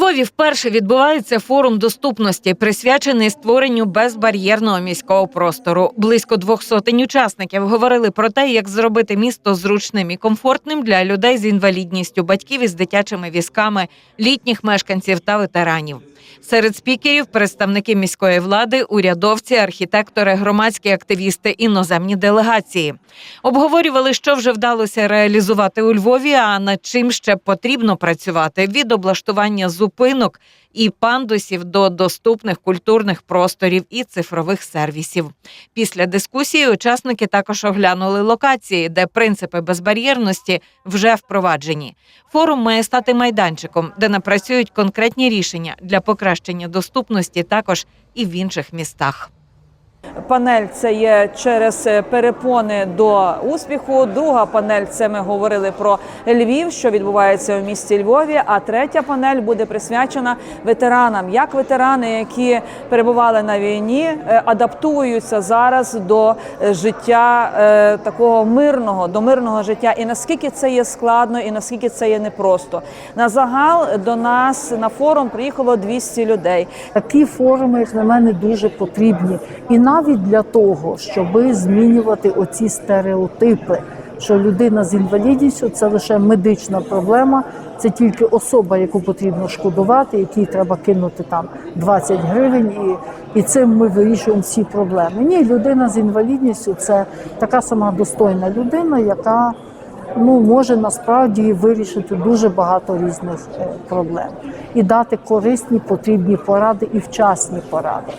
Львові вперше відбувається форум доступності, присвячений створенню безбар'єрного міського простору. Близько двох сотень учасників говорили про те, як зробити місто зручним і комфортним для людей з інвалідністю, батьків із дитячими візками, літніх мешканців та ветеранів. Серед спікерів представники міської влади, урядовці, архітектори, громадські активісти, іноземні делегації. Обговорювали, що вже вдалося реалізувати у Львові, а над чим ще потрібно працювати від облаштування зупинок і пандусів до доступних культурних просторів і цифрових сервісів. Після дискусії учасники також оглянули локації, де принципи безбар'єрності вже впроваджені. Форум має стати майданчиком, де напрацюють конкретні рішення для покращення доступності також і в інших містах. Панель це є через е, перепони до успіху. Друга панель це ми говорили про Львів, що відбувається в місті Львові. А третя панель буде присвячена ветеранам, як ветерани, які перебували на війні, е, адаптуються зараз до е, життя такого мирного, до мирного життя, і наскільки це є складно, і наскільки це є непросто. На загал до нас на форум приїхало 200 людей. Такі форуми, як на мене, дуже потрібні. І навіть для того, щоб змінювати оці стереотипи, що людина з інвалідністю це лише медична проблема, це тільки особа, яку потрібно шкодувати, якій треба кинути там 20 гривень, і, і цим ми вирішуємо всі проблеми. Ні, людина з інвалідністю це така сама достойна людина, яка ну, може насправді вирішити дуже багато різних е, проблем і дати корисні потрібні поради і вчасні поради.